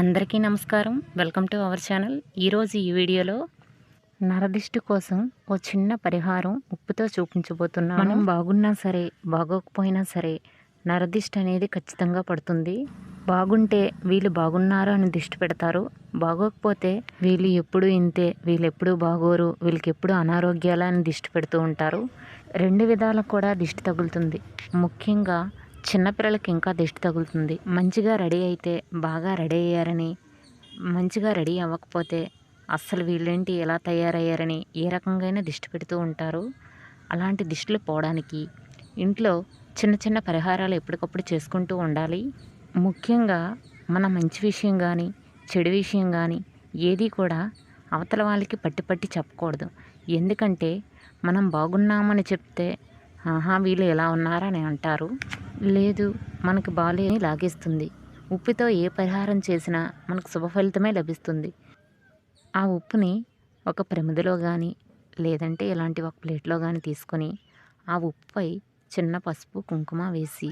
అందరికీ నమస్కారం. Welcome to our channel. ఈరోజు ఈ వీడియోలో నరదిష్టి కోసం ఓ చిన్న పరిహారం ఉప్పుతో చూపించబోతున్నాను. మనం బాగున్నా సరే బాగోకపోయినా సరే నరదిష్టి అనేది ఖచ్చితంగా పడుతుంది. బాగుంటే వీళ్ళు బాగున్నారు అని దిష్టి పెడతారు. బాగోకపోతే వీళ్ళు ఎప్పుడు ఇంతే వీళ్ళు ఎప్పుడు బాగోరు వీళ్ళకి ఎప్పుడు అనారోగ్యాలని అని దిష్టి పెడుతూ ఉంటారు. రెండు విధాలకు కూడా దిష్టి తగులుతుంది. ముఖ్యంగా చిన్నపిల్లలకి ఇంకా దిష్టి తగులుతుంది. మంచిగా రెడీ అయితే బాగా రెడీ అయ్యారని మంచిగా రెడీ అవ్వకపోతే అస్సలు వీళ్ళేంటి ఎలా తయారయ్యారని ఏ రకంగా దిష్టి పెడుతూ ఉంటారు. అలాంటి దిష్టిలు పోవడానికి ఇంట్లో చిన్న చిన్న పరిహారాలు ఎప్పటికప్పుడు చేసుకుంటూ ఉండాలి. ముఖ్యంగా మన మంచి విషయం కానీ చెడు విషయం కానీ ఏది కూడా అవతల వాళ్ళకి పట్టి పట్టి చెప్పకూడదు. ఎందుకంటే మనం బాగున్నామని చెప్తే ఆహా వీళ్ళు ఎలా ఉన్నారని అంటారు. లేదు మనకు బాలేని లాగేస్తుంది. ఉప్పుతో ఏ పరిహారం చేసినా మనకు శుభ ఫలితమే లభిస్తుంది. ఆ ఉప్పుని ఒక ప్రమిదలో కానీ లేదంటే ఇలాంటి ఒక ప్లేట్లో కానీ తీసుకొని ఆ ఉప్పుపై చిన్న పసుపు కుంకుమ వేసి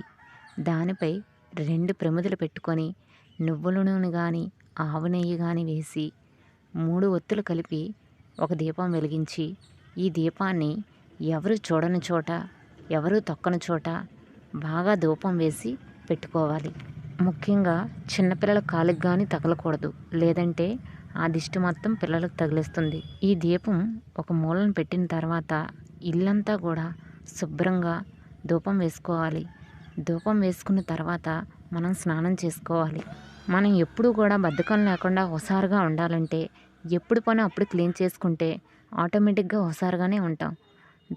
దానిపై రెండు ప్రమిదలు పెట్టుకొని నువ్వుల నూనె కానీ ఆవు నెయ్యి కానీ వేసి మూడు ఒత్తులు కలిపి ఒక దీపం వెలిగించి ఈ దీపాన్ని ఎవరు చూడని చోట ఎవరు తొక్కని చోట బాగా ధూపం వేసి పెట్టుకోవాలి. ముఖ్యంగా చిన్నపిల్లల కాలికి కానీ తగలకూడదు. లేదంటే ఆ దిష్టి మొత్తం పిల్లలకు తగిలిస్తుంది. ఈ దీపం ఒక మూలను పెట్టిన తర్వాత ఇల్లంతా కూడా శుభ్రంగా ధూపం వేసుకోవాలి. ధూపం వేసుకున్న తర్వాత మనం స్నానం చేసుకోవాలి. మనం ఎప్పుడు కూడా బద్ధకం లేకుండా హుషారుగా ఉండాలంటే ఎప్పుడు పని అప్పుడు క్లీన్ చేసుకుంటే ఆటోమేటిక్గా హుషారుగానే ఉంటాం.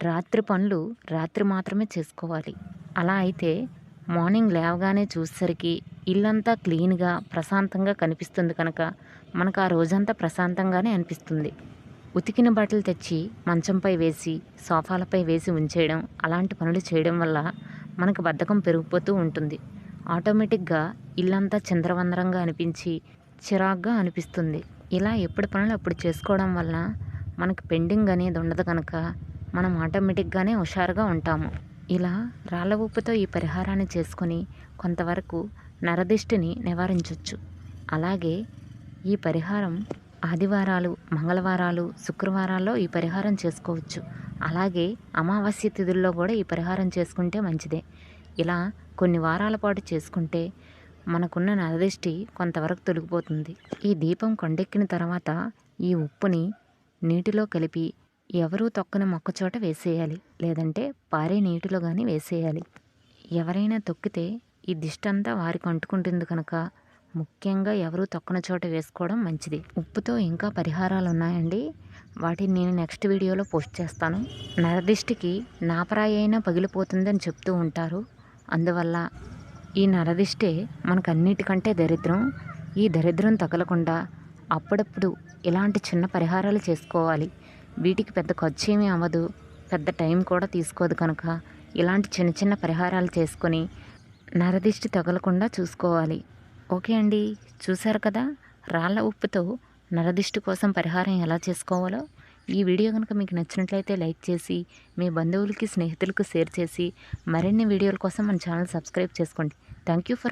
రాత్రి పనులు రాత్రి మాత్రమే చేసుకోవాలి. అలా అయితే మార్నింగ్ లేవగానే చూసేసరికి ఇల్లంతా క్లీన్గా ప్రశాంతంగా కనిపిస్తుంది కనుక మనకు ఆ రోజంతా ప్రశాంతంగానే అనిపిస్తుంది. ఉతికిన బట్టలు తెచ్చి మంచంపై వేసి సోఫాలపై వేసి ఉంచేయడం అలాంటి పనులు చేయడం వల్ల మనకు బద్ధకం పెరిగిపోతూ ఉంటుంది. ఆటోమేటిక్గా ఇల్లంతా చంద్రవందరంగా అనిపించి చిరాగ్గా అనిపిస్తుంది. ఇలా ఎప్పుడు పనులు అప్పుడు చేసుకోవడం వలన మనకు పెండింగ్ అనేది ఉండదు కనుక మనం ఆటోమేటిక్గానే హుషారుగా ఉంటాము. ఇలా రాళ్ళ ఉప్పుతో ఈ పరిహారాన్ని చేసుకొని కొంతవరకు నరదిష్టిని నివారించవచ్చు అలాగే ఈ పరిహారం ఆదివారాలు మంగళవారాలు శుక్రవారాల్లో ఈ పరిహారం చేసుకోవచ్చు. అలాగే అమావాస్య తిథుల్లో కూడా ఈ పరిహారం చేసుకుంటే మంచిదే. ఇలా కొన్ని వారాల పాటు చేసుకుంటే మనకున్న నరదిష్టి కొంతవరకు తొలగిపోతుంది. ఈ దీపం కొండెక్కిన తర్వాత ఈ ఉప్పుని నీటిలో కలిపి ఎవరూ తొక్కని మొక్కచోట వేసేయాలి లేదంటే పారే నీటిలో కానీ వేసేయాలి. ఎవరైనా తొక్కితే ఈ దిష్టంతా వారికి అంటుకుంటుంది కనుక ముఖ్యంగా ఎవరూ తొక్కన చోట వేసుకోవడం మంచిది. ఉప్పుతో ఇంకా పరిహారాలు ఉన్నాయండి వాటిని నేను నెక్స్ట్ వీడియోలో పోస్ట్ చేస్తాను. నరదిష్టికి నాపరాయి అయినా పగిలిపోతుందని చెప్తూ ఉంటారు. అందువల్ల ఈ నరదిష్టే మనకు అన్నిటికంటే దరిద్రం. ఈ దరిద్రం తగలకుండా అప్పుడప్పుడు ఇలాంటి చిన్న పరిహారాలు చేసుకోవాలి. వీటికి పెద్ద ఖర్చు ఏమీ అవ్వదు. పెద్ద టైం కూడా తీసుకోదు కనుక ఇలాంటి చిన్న చిన్న పరిహారాలు చేసుకొని నరదిష్టి తగలకుండా చూసుకోవాలి. ఓకే అండి చూశారు కదా? రాళ్ళ ఉప్పుతో నరదిష్టి కోసం పరిహారం ఎలా చేసుకోవాలో? ఈ వీడియో కనుక మీకు నచ్చినట్లయితే లైక్ చేసి మీ బంధువులకి స్నేహితులకు షేర్ చేసి మరిన్ని వీడియోల కోసం మన ఛానల్ సబ్స్క్రైబ్ చేసుకోండి. Thank you for